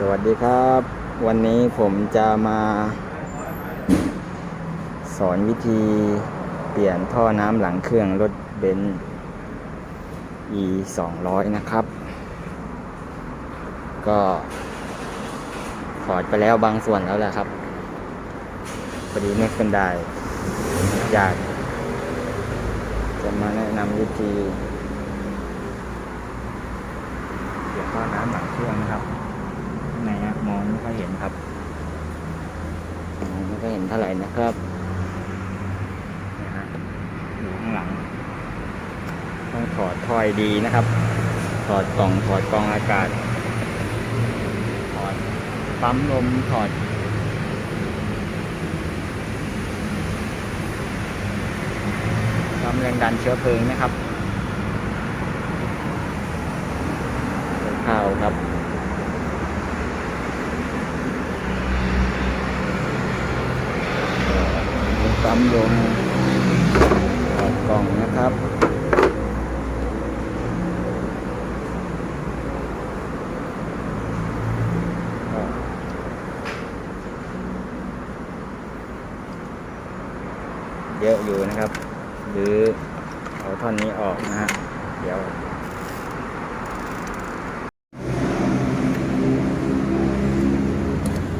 สวัสดีครับ วันนี้ผมจะมา สอนวิธีเปลี่ยนท่อน้ำหลังเครื่องรถเบนซ์ e 2 0 0นะครับ ก็ถอดไปแล้วบางส่วนแล้วแหละครับพอดีไม่เป็นได้อยากจะมาแนะนำวิธีเปลี่ยนท่อน้ำหลังเครื่องนะครับ ในฮะมองไม่ค่อยเห็นครับมองไม่ค่อยเห็นเท่าไหร่นะครับนี่ฮะอยู่ข้างหลัง ต้องถอดถ้อยดีนะครับ ถอดกล่องถอดกรองอากาศ ถอดปั๊มลมถอดปั๊มแรงดันเชื้อเพลิงนะครับข้าวครับ ปั๊มลมถอดกล่องนะครับ เยอะอยู่นะครับ หรือเอาท่อนนี้ออกนะฮะ เดี๋ยว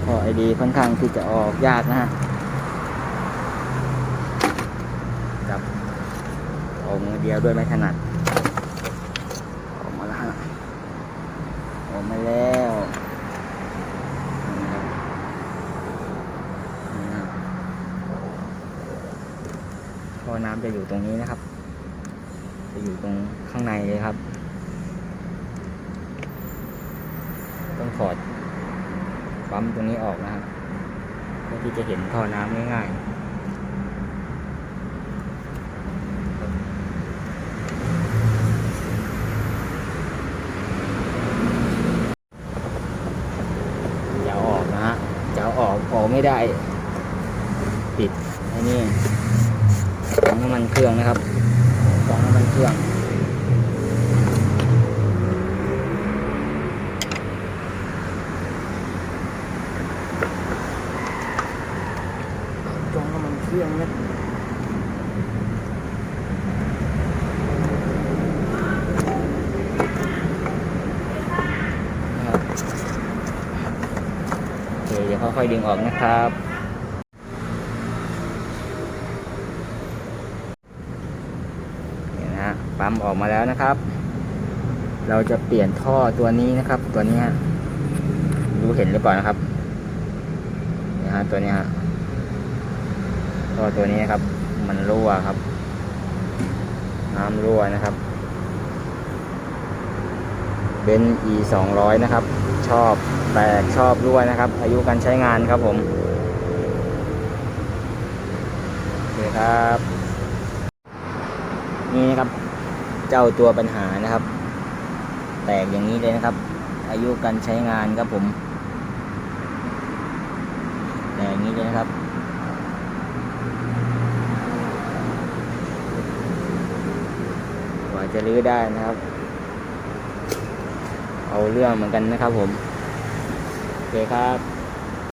พอไอดีค่อนข้างที่จะออกยากนะฮะจับเอา มือเดียวด้วยไม่ถนัดออกมาแล้วฮะออกมาแล้วท่อน้ำจะอยู่ตรงนี้นะครับ จะอยู่ตรงข้างในเลยครับ ต้องถอดปั๊มตรงนี้ออกนะครับเพื่อที่จะเห็นท่อน้ำง่ายๆจะเอาออกนะฮะจะเอาออกออก ไม่ได้ ปิดไอ้นี่กองน้ำมันเครื่องนะครับของน้ำมันเครื่องกองน้ำมันเครื่องนะนะครับโอ เดี๋ยวค่อยๆดึงออกนะครับนี่นะฮะปั๊มออกมาแล้วนะครับ เราจะเปลี่ยนท่อตัวนี้นะครับ ตัวนี้ฮะรู้เห็นหรือเปล่านะครับนี่ฮะตัวนี้ฮะท่อตัวนี้นะครับ มันรั่วครับ น้ำรั่วนะครับเบนซ์ e 2 0 0 นะครับ ชอบแตกชอบรั่วนะครับ อายุการใช้งานครับผมโอเคครับ นี่นะครับ เจ้าตัวปัญหานะครับ แตกอย่างนี้เลยนะครับ อายุการใช้งานครับผมแตกอย่างนี้เลยนะครับกว่าจะรื้อได้นะครับ เอาเรื่องเหมือนกันนะครับผม โอเคครับ